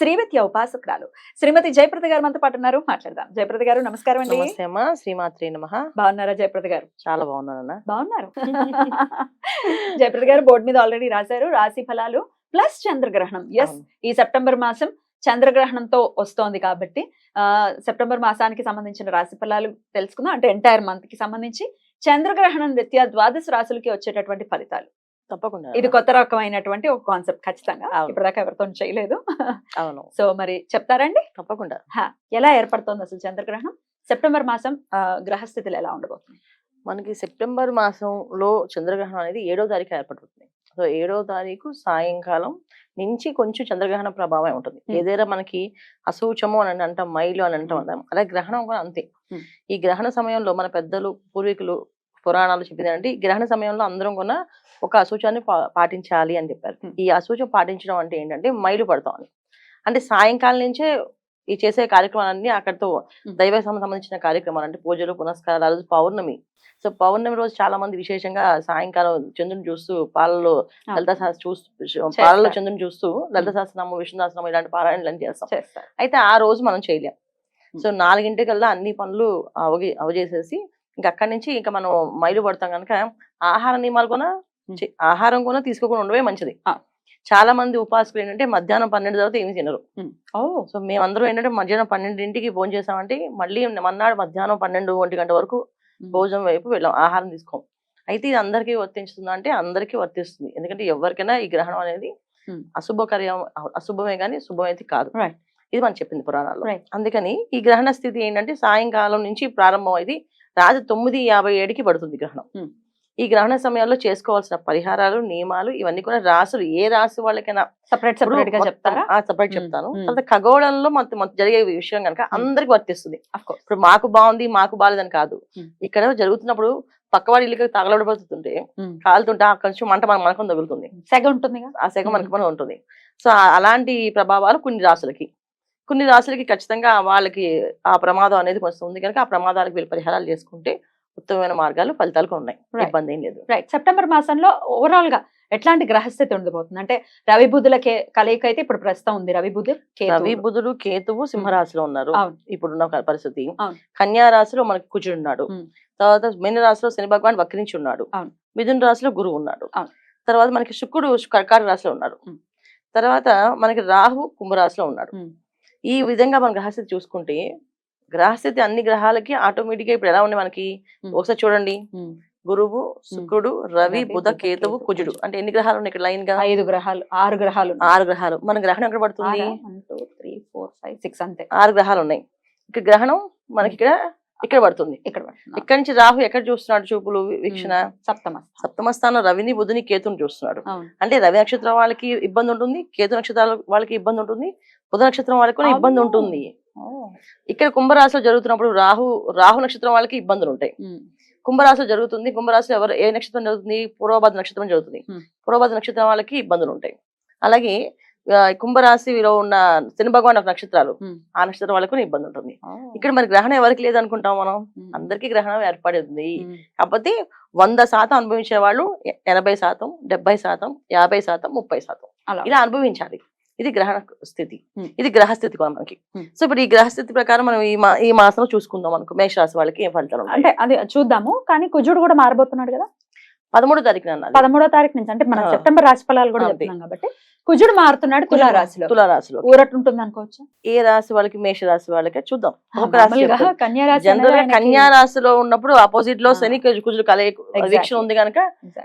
Srividya ఉపాసకురాలు. Shrimati Jayaprada garu మనతో పాటు ఉన్నారు. మాట్లాడదాం. జయప్రద గారు నమస్కారం అండి. నమస్తే అమ్మా. శ్రీమాత్రి నమ. బాగున్నారా జయప్రద గారు? చాలా బాగున్నానన్నా బాగున్నారు. జయప్రద గారు బోర్డు మీద ఆల్రెడీ రాశారు. రాశి ఫలాలు ప్లస్ చంద్రగ్రహణం. ఎస్. ఈ సెప్టెంబర్ మాసం చంద్రగ్రహణంతో వస్తోంది కాబట్టి ఆ సెప్టెంబర్ మాసానికి సంబంధించిన రాశి ఫలాలు తెలుసుకుందాం. అంటే ఎంటైర్ మంత్కి సంబంధించి చంద్రగ్రహణం రీత్యా ద్వాదశ రాశులకి వచ్చేటటువంటి ఫలితాలు. తప్పకుండా. ఇది కొత్త రకమైనటువంటి ఒక కాన్సెప్ట్ ఖచ్చితంగా. ఇప్పటిదాకా ఎవరితో చేయలేదు. అవును. సో మరి చెప్తారండి? తప్పకుండా. ఎలా ఏర్పడుతోంది అసలు చంద్రగ్రహణం? సెప్టెంబర్ మాసం గ్రహస్థితులు ఎలా ఉండబోతుంది మనకి సెప్టెంబర్ మాసంలో చంద్రగ్రహణం అనేది ఏడో తారీఖు ఏర్పడుతుంది. సో ఏడో తారీఖు సాయంకాలం నుంచి కొంచెం చంద్రగ్రహణ ప్రభావం ఉంటుంది. ఏదైనా మనకి అసూచము అని అంటాం మైలు అని అంటాం. అలాగే గ్రహణం కూడా అంతే. ఈ గ్రహణ సమయంలో మన పెద్దలు పూర్వీకులు పురాణాలు చెప్పింది అంటే ఈ గ్రహణ సమయంలో అందరం కూడా ఒక అసూచాన్ని పాటించాలి అని చెప్పారు. ఈ అసూచం పాటించడం అంటే ఏంటంటే మైలు పడతాం అని. అంటే సాయంకాలం నుంచే ఈ చేసే కార్యక్రమాలన్నీ అక్కడితో. దైవ సంబంధించిన కార్యక్రమాలు అంటే పూజలు పునస్కారాలు ఆ రోజు పౌర్ణమి. సో పౌర్ణమి రోజు చాలా మంది విశేషంగా సాయంకాలం చంద్రుని చూస్తూ పాలలో లలిత శాస్త్ర చూస్తూ పాలలో చంద్రుని చూస్తూ లలిత శాస్త్రనామం విష్ణుదాసనామం ఇలాంటి పారాయణలు చేస్తాం. అయితే ఆ రోజు మనం చేయలేం. సో నాలుగింటికల్లా అన్ని పనులు అవగి అవజేసేసి ఇంకా అక్కడి నుంచి ఇంకా మనం మైలు పడతాం కనుక ఆహార నియమాలు కూడా ఆహారం కూడా తీసుకోకుండా ఉండవే మంచిది. చాలా మంది ఉపాసకులు ఏంటంటే మధ్యాహ్నం పన్నెండు తర్వాత ఏమి తినరు సో మేమందరం ఏంటంటే మధ్యాహ్నం పన్నెండింటికి భోజనం చేసామంటే మళ్ళీ మన్నాడు మధ్యాహ్నం పన్నెండు ఒంటి గంట వరకు భోజనం వైపు వెళ్ళాం ఆహారం తీసుకోం అయితే ఇది అందరికీ వర్తించుతుందా అంటే అందరికీ వర్తిస్తుంది ఎందుకంటే ఎవరికైనా ఈ గ్రహణం అనేది. అశుభకర్యం అశుభమే కానీ శుభమైతే కాదు. ఇది మనం చెప్పింది పురాణాల్లో Right. అందుకని ఈ గ్రహణ స్థితి ఏంటంటే సాయంకాలం నుంచి ప్రారంభం అయింది రాత్రి తొమ్మిది యాభై ఏడుకి పడుతుంది గ్రహణం. ఈ గ్రహణ సమయంలో చేసుకోవాల్సిన పరిహారాలు నియమాలు ఇవన్నీ కూడా రాసులు. ఏ రాశి వాళ్ళకైనా సపరేట్ సపరేట్గా చెప్తారా? సపరేట్. చెప్తాను. తర్వాత ఖగోళంలో మన మన జరిగే విషయం కనుక అందరికి వర్తిస్తుంది. ఇప్పుడు మాకు బాగుంది మాకు బాగాలేదని కాదు. ఇక్కడ జరుగుతున్నప్పుడు పక్కవాడి ఇల్లుకి తగలబడిపోతుంటే కాలుతుంటే ఆ కొంచెం మంట మన మనకం తగులుతుంది. సెగ ఉంటుందిగా? ఆ సెగ. మనకి మనం ఉంటుంది. సో అలాంటి ప్రభావాలు కొన్ని రాసులకి కొన్ని రాసులకి ఖచ్చితంగా వాళ్ళకి ఆ ప్రమాదం అనేది కొంచెం ఉంది కనుక ఆ ప్రమాదాలకు వీళ్ళు పరిహారాలు చేసుకుంటే ఉత్తమమైన మార్గాలు ఫలితాలు కూడా ఉన్నాయి. ఇబ్బంది ఏం లేదు రైట్ సెప్టెంబర్ మాసంలో ఓవరాల్గా ఎట్లాంటి గ్రహస్థితి ఉండబోతుంది అంటే రవి బుధుల కలయిక అయితే ఇప్పుడు ప్రస్తుతం ఉంది రవి బుధు. రవి బుధుడు కేతువు సింహరాశిలో ఉన్నారు. ఇప్పుడున్న పరిస్థితి. కన్యా రాశిలో మనకి కుజుడు ఉన్నాడు. తర్వాత మీన రాశిలో శని భగవాన్ వక్రించి ఉన్నాడు. మిథున రాశిలో గురువు ఉన్నాడు. తర్వాత మనకి శుక్రుడు కర్కాటక రాశిలో ఉన్నాడు. తర్వాత మనకి రాహు కుంభరాశిలో ఉన్నాడు. ఈ విధంగా మన గ్రహస్థితి చూసుకుంటే గ్రహస్థితి అన్ని గ్రహాలకి ఆటోమేటిక్గా ఇప్పుడు ఎలా ఉంది మనకి. ఒకసారి చూడండి. గురువు శుక్రుడు రవి బుధ కేతువు కేతు, కుజుడు. అంటే ఎన్ని గ్రహాలు ఉన్నాయి ఇక్కడ లైన్గా ఐదు గ్రహాలు ఆరు గ్రహాలు ఉన్నాయి. ఆరు గ్రహాలు. మన గ్రహణం ఎక్కడ పడుతుంది? three, four, five, six అంతే. ఆరు గ్రహాలు ఉన్నాయి. ఇక్కడ గ్రహణం మనకి ఇక్కడ ఇక్కడ పడుతుంది. ఇక్కడ. ఇక్కడి నుంచి రాహు ఎక్కడ చూస్తున్నాడు చూపులు వీక్షణ? సప్తమ సప్తమ స్థానం రవిని బుధుని కేతుని చూస్తున్నాడు. అంటే రవి నక్షత్రం వాళ్ళకి ఇబ్బంది ఉంటుంది కేతు నక్షత్రాల వాళ్ళకి ఇబ్బంది ఉంటుంది బుధ నక్షత్రం వాళ్ళకి కూడా ఇబ్బంది. ఉంటుంది. ఇక్కడ కుంభరాశిలో జరుగుతున్నప్పుడు రాహు రాహు నక్షత్రం వాళ్ళకి ఇబ్బందులు ఉంటాయి. కుంభరాశిలో జరుగుతుంది కుంభరాశిలో ఎవరు ఏ నక్షత్రం జరుగుతుంది పూర్వభద్ర నక్షత్రం జరుగుతుంది. పూర్వభద్ర నక్షత్రం వాళ్ళకి ఇబ్బందులు ఉంటాయి అలాగే కుంభరాశిలో ఉన్న శని భగవాన్ నక్షత్రాలు. ఆ నక్షత్రం వాళ్ళకు ఇబ్బంది ఉంటుంది. ఇక్కడ మరి గ్రహణం ఎవరికి లేదనుకుంటాం మనం. అందరికీ గ్రహణం ఏర్పడింది. కాకపోతే వంద శాతం అనుభవించే వాళ్ళు ఎనభై శాతం డెబ్బై శాతం యాభై శాతం ముప్పై శాతం ఇలా అనుభవించాలి ఇది గ్రహణ స్థితి. ఇది గ్రహస్థితి కూడా మనకి. సో ఇప్పుడు ఈ గ్రహస్థితి ప్రకారం మనం ఈ మా ఈ మాసంలో చూసుకుందాం అనుకో. మేషరాశి వాళ్ళకి ఏం ఫలితాలు అంటే అది చూద్దాము. కానీ కుజుడు కూడా మారబోతున్నాడు కదా? పదమూడో అన్నది పదమూడో తారీఖు నుంచి అంటే మనం. సెప్టెంబర్ రాశి ఫలాలు కూడా. చెప్తున్నాం కాబట్టి కుజుడు మారుతున్నాడు తులా రాశిలో తులారాశిలో ఊరట ఉంటుంది అనుకోవచ్చు ఏ రాశి వాళ్ళకి మేష రాశి వాళ్ళకి చూద్దాం ఒక రాశి. కన్యా రాశిలో ఉన్నప్పుడు ఆపోజిట్లో. శని కుజు- కుజులు కలయి Exactly. వీక్షణ ఉంది కనుక.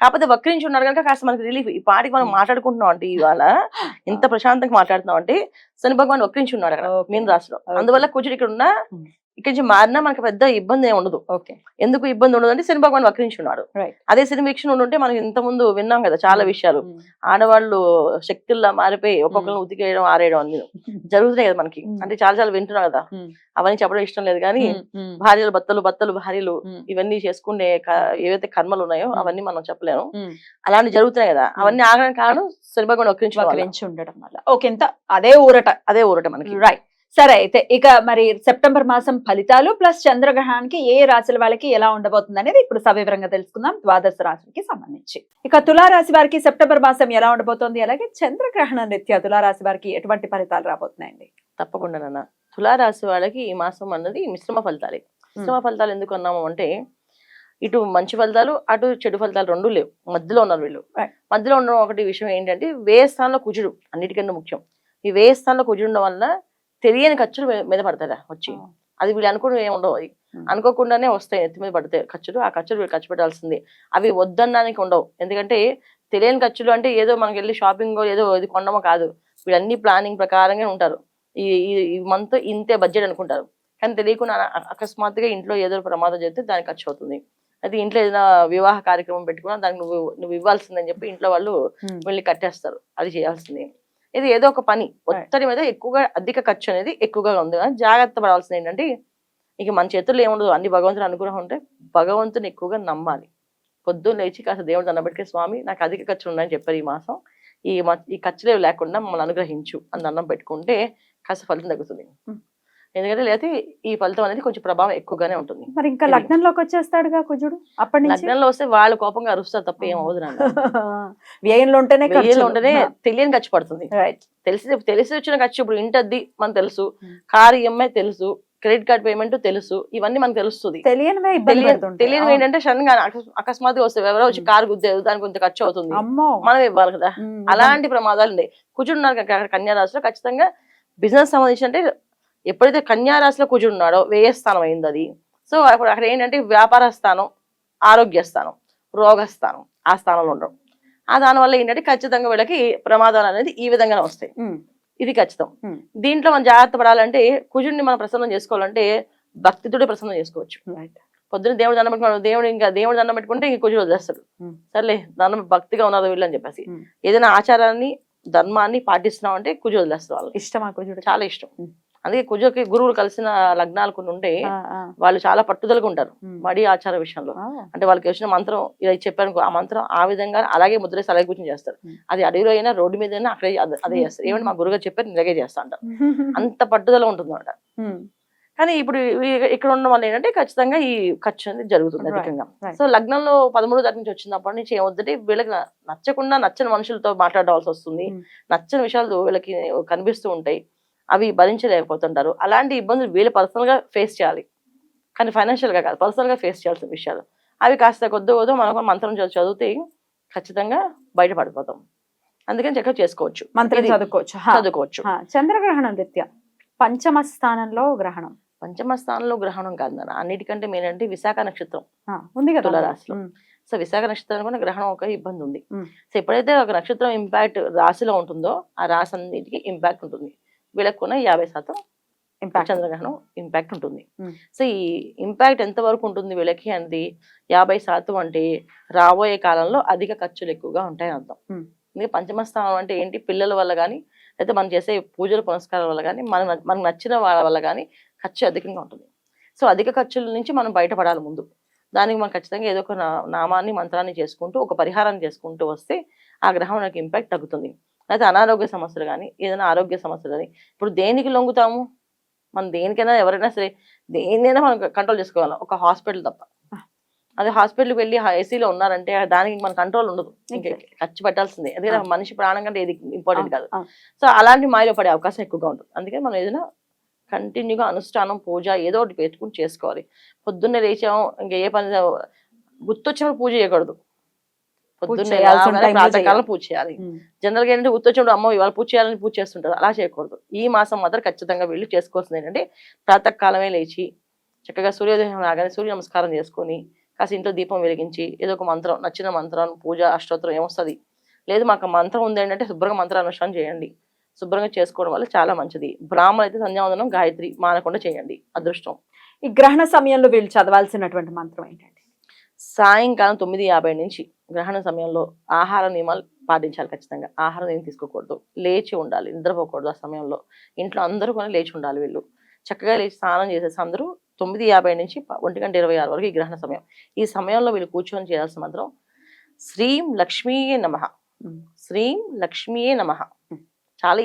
కాకపోతే వక్రించి ఉన్నారు కనుక కాస్త మనకి రిలీఫ్ ఈ పాటికి మనం Hmm. మాట్లాడుకుంటున్నాం అంటే ఇవాళ ఇంత ప్రశాంతంగా మాట్లాడుతున్నాం అంటే శని భగవాన్ వక్రించి ఉన్నాడు అక్కడ. మీన రాశిలో. అందువల్ల కుజుడు ఇక్కడ ఉన్న Hmm. ఇక్కడి నుంచి మారినా మనకి పెద్ద ఇబ్బంది ఏమి ఉండదు. ఓకే. ఎందుకు ఇబ్బంది ఉండదు అంటే శని భగవాన్ వక్రించున్నాడు. అదే శని వీక్షణ ఉంటే మనం ఇంత ముందు విన్నాం కదా చాలా విషయాలు. ఆడవాళ్ళు శక్తుల్లా మారిపోయి ఒక్కొక్కరిని ఉతికేయడం ఆరేయడం అన్ని జరుగుతున్నాయి కదా మనకి. అంటే చాలా చాలా వింటున్నాం కదా. అవన్నీ చెప్పడం ఇష్టం లేదు కానీ భార్యలు భర్తలు భర్తలు భార్యలు ఇవన్నీ చేసుకునే ఏవైతే కర్మలు ఉన్నాయో. అవన్నీ మనం చెప్పలేము. అలాంటి జరుగుతున్నాయి కదా. అవన్నీ ఆగడానికి కారణం శని భగవాన్. వక్రించి ఉండడం వల్ల. ఓకే ఎంత అదే ఊరట. అదే ఊరట మనకి. రైట్ సరే అయితే ఇక మరి సెప్టెంబర్ మాసం ఫలితాలు ప్లస్ చంద్రగ్రహణానికి ఏ రాశుల వాళ్ళకి ఎలా ఉండబోతుంది అనేది ఇప్పుడు సవివరంగా తెలుసుకుందాం. ద్వాదశ రాశులకి సంబంధించి. ఇక తులారాశి వారికి సెప్టెంబర్ మాసం ఎలా ఉండబోతోంది? అలాగే చంద్రగ్రహణ రీత్యా తులారాశి వారికి ఎటువంటి ఫలితాలు రాబోతున్నాయండి? తప్పకుండా నాన్న. తులారాశి వాళ్ళకి ఈ మాసం అన్నది మిశ్రమ ఫలితాలే. మిశ్రమ ఫలితాలు ఎందుకు అన్నాము అంటే ఇటు మంచి ఫలితాలు అటు చెడు ఫలితాలు రెండు లేవు. మధ్యలో ఉన్నారు వీళ్ళు. మధ్యలో ఉండడం ఒకటి విషయం ఏంటంటే వ్యయ స్థానంలో కుజుడు అన్నిటికన్నా ముఖ్యం. ఈ వ్యయ స్థానంలో కుజుడు ఉండడం వల్ల తెలియని ఖర్చులు మీద పడతారా వచ్చి. అది వీళ్ళు అనుకుని ఏమి ఉండవు Hmm. అనుకోకుండానే వస్తాయి ఎత్తి మీద పడతాయి ఖర్చులు. ఆ ఖర్చులు వీళ్ళు ఖర్చు పెట్టాల్సింది. అవి వద్దనడానికి ఉండవు. ఎందుకంటే తెలియని ఖర్చులు అంటే ఏదో మనకి వెళ్ళి షాపింగ్ ఏదో ఇది కొనడమో కాదు. వీళ్ళన్ని ప్లానింగ్ ప్రకారంగా ఉంటారు. ఈ ఈ మంత్ ఇంతే బడ్జెట్ అనుకుంటారు. కానీ తెలియకుండా అకస్మాత్తుగా ఇంట్లో ఏదో ప్రమాదం జరిగితే దానికి ఖర్చు అవుతుంది. అయితే ఇంట్లో ఏదైనా వివాహ కార్యక్రమం పెట్టుకున్నా దానికి నువ్వు నువ్వు ఇవ్వాల్సిందని చెప్పి ఇంట్లో వాళ్ళు వెళ్ళి కట్టేస్తారు. అది చేయాల్సింది. ఇది ఏదో ఒక పని. ఒత్తిడి మీద ఎక్కువగా అధిక ఖర్చు అనేది ఎక్కువగా ఉంది. కానీ జాగ్రత్త పడాల్సింది ఏంటంటే ఇక మన చేతుల్లో ఏముండదు అన్ని భగవంతుని అనుగ్రహం ఉంటే భగవంతుని ఎక్కువగా నమ్మాలి. పొద్దున్న లేచి కాస్త దేవుడు దండబెట్టుకే స్వామి నాకు అధిక ఖర్చులు ఉన్నాయని చెప్పారు ఈ మాసం. ఈ ఈ ఖర్చులు ఏవి లేకుండా మమ్మల్ని అనుగ్రహించు అని దండం పెట్టుకుంటే కాస్త ఫలితం తగ్గుతుంది. Hmm. ఎందుకంటే లేకపోతే ఈ ఫలితం అనేది కొంచెం ప్రభావం ఎక్కువగానే ఉంటుంది. మరి ఇంకా. లగ్నంలోకి వచ్చేస్తాడుగా కుజుడు? అప్పటి నుంచి? లగ్నంలో వస్తే వాళ్ళు కోపంగా అరుస్తారు తప్ప ఏం అవదు నాన్న. వ్యయంలో ఉంటేనే వెయ్యిలో ఉంటేనే తెలియని ఖర్చు పడుతుంది. తెలిసి తెలిసి వచ్చిన ఖర్చు ఇప్పుడు ఇంటద్ది మనకు తెలుసు Hmm. కార్ ఈఎంఐ తెలుసు క్రెడిట్ కార్డ్ పేమెంట్ తెలుసు ఇవన్నీ మనకు తెలుస్తుంది. తెలియనివే తెలియని ఏంటంటే సడన్గా అకస్- అకస్మాత్తుగా వస్తాయి ఎవరో వచ్చి Hmm. కార్ గుద్దేది దానికి కొంత ఖర్చు అవుతుంది. మనం ఇవ్వాలి కదా. ఉమ్, అలాంటి ప్రమాదాలు ఉన్నాయి కన్యా రాశిలో ఖచ్చితంగా బిజినెస్ సంబంధించి అంటే ఎప్పుడైతే కన్యా రాశిలో కుజుడు ఉన్నాడో వ్యయ స్థానం అయింది అది సో అప్పుడు అక్కడ ఏంటంటే వ్యాపార స్థానం ఆరోగ్య స్థానం రోగ స్థానం ఆ స్థానంలో ఉండడం. ఆ దానివల్ల ఏంటంటే ఖచ్చితంగా వీళ్ళకి ప్రమాదాలు అనేది ఈ విధంగానే వస్తాయి. ఇది ఖచ్చితం. దీంట్లో మనం జాగ్రత్త పడాలంటే కుజుడిని మనం ప్రసన్నం చేసుకోవాలంటే భక్తితోటి ప్రసన్నం చేసుకోవచ్చు. పొద్దున్న దేవుడు దండం పెట్టుకున్నాడు దేవుడు ఇంకా దేవుడు దండం పెట్టుకుంటే ఇంక కుజుడు వదిలేస్తాడు. సర్లే దండం భక్తిగా ఉన్నారు వీళ్ళు అని చెప్పేసి. ఏదైనా ఆచారాన్ని ధర్మాన్ని పాటిస్తున్నాం అంటే కుజు వదిలేస్తారు వాళ్ళు ఇష్టమా కుజుడు చాలా ఇష్టం. అందుకే కుజుకి గురువులు కలిసిన లగ్నాలు కొన్ని ఉంటే వాళ్ళు చాలా పట్టుదలగా ఉంటారు. మడి ఆచార విషయంలో. అంటే వాళ్ళకి వచ్చిన మంత్రం ఇలా చెప్పారు ఆ మంత్రం ఆ విధంగా అలాగే ముద్రేసి అలాగే కూర్చొని చేస్తారు. అది అడవిలో అయినా రోడ్డు మీద అయినా అక్కడే అదే-. చేస్తారు. ఏమంటే మా గురుగారు చెప్పారు ఇలాగే చేస్తా అంటారు. అంత పట్టుదల ఉంటుంది అనమాట ఉమ్, కానీ ఇప్పుడు ఇక్కడ ఉండడం వల్ల ఏంటంటే ఖచ్చితంగా ఈ ఖర్చు అనేది జరుగుతుంది అధికంగా. సో లగ్నంలో పదమూడో తారీఖు నుంచి వచ్చినప్పటి నుంచి ఏమవుతుందంటే వీళ్ళకి నచ్చకుండా నచ్చని మనుషులతో మాట్లాడవలసి వస్తుంది. నచ్చని విషయాలు వీళ్ళకి కనిపిస్తూ ఉంటాయి. అవి భరించలేకపోతుంటారు. అలాంటి ఇబ్బందులు వీళ్ళు పర్సనల్గా ఫేస్ చేయాలి. కానీ ఫైనాన్షియల్గా కాదు పర్సనల్గా ఫేస్ చేయాల్సిన విషయాలు. అవి కాస్త కొద్ది కొద్ది మనకు మంత్రం చదువు- చదివితే ఖచ్చితంగా బయటపడిపోతాం. అందుకని చక్కగా చేసుకోవచ్చు. మంత్రం చదువుకోవచ్చు. చదువుకోవచ్చు. చంద్రగ్రహణం రీత్యా పంచమ స్థానంలో గ్రహణం. పంచమ స్థానంలో గ్రహణం కాదు నాన్న. అన్నిటికంటే మెయిన్ అంటే విశాఖ నక్షత్రం. ఉంది కదా తులారాశిలో. సో విశాఖ నక్షత్రం కూడా గ్రహణం ఒక ఇబ్బంది ఉంది. సో ఎప్పుడైతే ఒక నక్షత్రం ఇంపాక్ట్ రాశిలో ఉంటుందో ఆ రాశి అన్నిటికీ ఇంపాక్ట్ ఉంటుంది. వీళ్ళకు కూడా యాభై శాతం impact. చంద్రగ్రహణం ఇంపాక్ట్ ఉంటుంది. సో ఈ ఇంపాక్ట్ ఎంత వరకు ఉంటుంది వీళ్ళకి అనేది యాభై శాతం అంటే రాబోయే కాలంలో అధిక ఖర్చులు ఎక్కువగా ఉంటాయని అర్థం. మ్మ్. అందుకే పంచమ స్థానం అంటే ఏంటి? పిల్లల వల్ల కానీ అయితే మనం చేసే పూజల పునస్కారాల వల్ల కానీ మన మనకు నచ్చిన వాళ్ళ వల్ల కానీ ఖర్చు అధికంగా ఉంటుంది. సో అధిక ఖర్చుల నుంచి మనం బయటపడాలి ముందు. దానికి మనం ఖచ్చితంగా ఏదో ఒక నామాన్ని మంత్రాన్ని చేసుకుంటూ ఒక పరిహారాన్ని చేసుకుంటూ వస్తే ఆ గ్రహం నాకు ఇంపాక్ట్ తగ్గుతుంది. అయితే అనారోగ్య సమస్యలు కానీ ఏదైనా ఆరోగ్య సమస్యలు కానీ ఇప్పుడు దేనికి లొంగుతాము? మనం దేనికైనా ఎవరైనా సరే దేన్నైనా మనం కంట్రోల్ చేసుకోగలం ఒక హాస్పిటల్ తప్ప. అదే హాస్పిటల్కి వెళ్ళి ఏసీలో ఉన్నారంటే దానికి మన కంట్రోల్ ఉండదు. ఖర్చు పెట్టాల్సిందే. ఎందుకంటే మనిషి ప్రాణం కంటే ఏది ఇంపార్టెంట్ కాదు. సో అలాంటి మాయలో పడే అవకాశం ఎక్కువగా ఉంటుంది. అందుకని మనం ఏదైనా కంటిన్యూగా అనుష్ఠానం పూజ ఏదో ఒకటి పెట్టుకుని చేసుకోవాలి. పొద్దున్నే లేచాము ఇంకా ఏ పని గుర్తొచ్చినప్పుడు పూజ చేయకూడదు. పొద్దున్నే ప్రాతకాలం పూజ చేయాలి. జనరల్గా ఏంటంటే గుర్తొచ్చినప్పుడు అమ్మ ఇవాళ పూజ చేయాలని పూజ చేస్తుంటారు. అలా చేయకూడదు. ఈ మాసం మాత్రం ఖచ్చితంగా వీళ్ళు చేసుకోవాల్సింది ఏంటంటే ప్రాతకాలమే లేచి చక్కగా సూర్యోదయం రాగానే సూర్య నమస్కారం చేసుకొని కాస్త ఇంట్లో దీపం వెలిగించి ఏదో ఒక మంత్రం నచ్చిన మంత్రం పూజ అష్టోత్తరం ఏమొస్తుంది? లేదు మాకు మంత్రం ఉంది ఏంటంటే శుభ్రంగా మంత్రానుష్ఠానం చేయండి. శుభ్రంగా చేసుకోవడం వల్ల చాలా మంచిది. బ్రాహ్మణ అయితే సంధ్యావందనం గాయత్రి మానకుండా చేయండి. అదృష్టం. ఈ గ్రహణ సమయంలో వీళ్ళు చదవాల్సినటువంటి మంత్రం ఏంటండి? సాయంకాలం తొమ్మిది యాభై నుంచి. గ్రహణ సమయంలో ఆహార నియమాలు పాటించాలి ఖచ్చితంగా. ఆహారం ఏం తీసుకోకూడదు. లేచి ఉండాలి. నిద్రపోకూడదు ఆ సమయంలో. ఇంట్లో అందరూ కూడా లేచి ఉండాలి వీళ్ళు. చక్కగా లేచి స్నానం చేసేసి అందరూ తొమ్మిది యాభై నుంచి ఒంటి గంట ఇరవై ఆరు వరకు ఈ గ్రహణ సమయం. ఈ సమయంలో వీళ్ళు కూర్చొని చేయాల్సిన మంత్రం శ్రీం లక్ష్మీయే నమ. శ్రీం లక్ష్మీయే నమ.